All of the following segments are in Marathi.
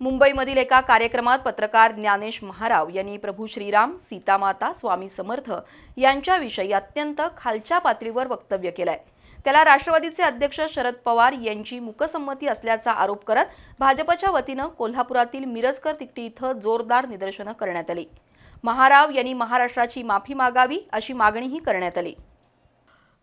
मुंबईमधील एका कार्यक्रमात पत्रकार ज्ञानेश महाराव यांनी प्रभू श्रीराम सीतामाता स्वामी समर्थ यांच्याविषयी अत्यंत खालच्या पातळीवर वक्तव्य केलंय. त्याला राष्ट्रवादीचे अध्यक्ष शरद पवार यांची मुकसंमती असल्याचा आरोप करत भाजपच्या वतीनं कोल्हापुरातील मिरजकर तिकटी इथं जोरदार निदर्शनं करण्यात आली. महाराव यांनी महाराष्ट्राची माफी मागावी अशी मागणीही करण्यात आली.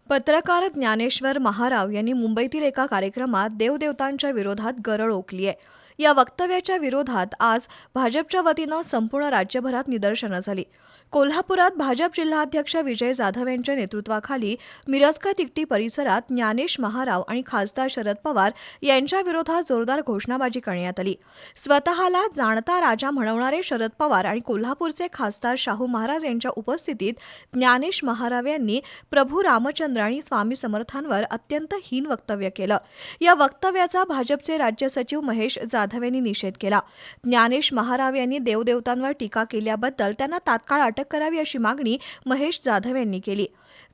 पत्रकार ज्ञानेश्वर महाराव यांनी मुंबईतील एका कार्यक्रमात देवदेवतांच्या विरोधात गरळ ओकली आहे या वक्तव्याच्या विरोधात आज भाजपच्या वतीनं संपूर्ण राज्यभरात निदर्शनं झाली. कोल्हापुरात भाजप जिल्हाध्यक्ष विजय जाधव यांच्या नेतृत्वाखाली मिरजका तिकटी परिसरात ज्ञानेश महाराव आणि खासदार शरद पवार यांच्या विरोधात जोरदार घोषणाबाजी करण्यात आली. स्वतःला जाणता राजा म्हणवणारे शरद पवार आणि कोल्हापूरचे खासदार शाहू महाराज यांच्या उपस्थितीत ज्ञानेश महाराव यांनी प्रभू रामचंद्र आणि स्वामी समर्थांवर अत्यंत हीन वक्तव्य केलं. या वक्तव्याचा भाजपचे राज्य सचिव महेश जाधव यांनी निषेध केला. ज्ञानेश महाराव यांनी देवदेवतांवर टीका केल्याबद्दल त्यांना तात्काळ अटक करावी अशी मागणी महेश जाधव यांनी केली.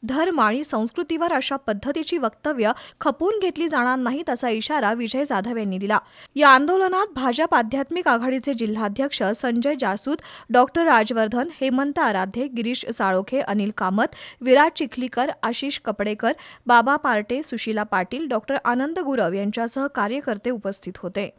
धर्म आणि संस्कृतीवर अशा पद्धतीची वक्तव्य खपवून घेतली जाणार नाहीत असा इशारा विजय जाधव यांनी दिला. या आंदोलनात भाजप आध्यात्मिक आघाडीचे जिल्हाध्यक्ष संजय जासूद डॉक्टर राजवर्धन हेमंत आराध्ये गिरीश साळोखे अनिल कामत विराट चिखलीकर आशिष कपडेकर बाबा पार्टे सुशीला पाटील डॉक्टर आनंद गुरव यांच्यासह कार्यकर्ते उपस्थित होते.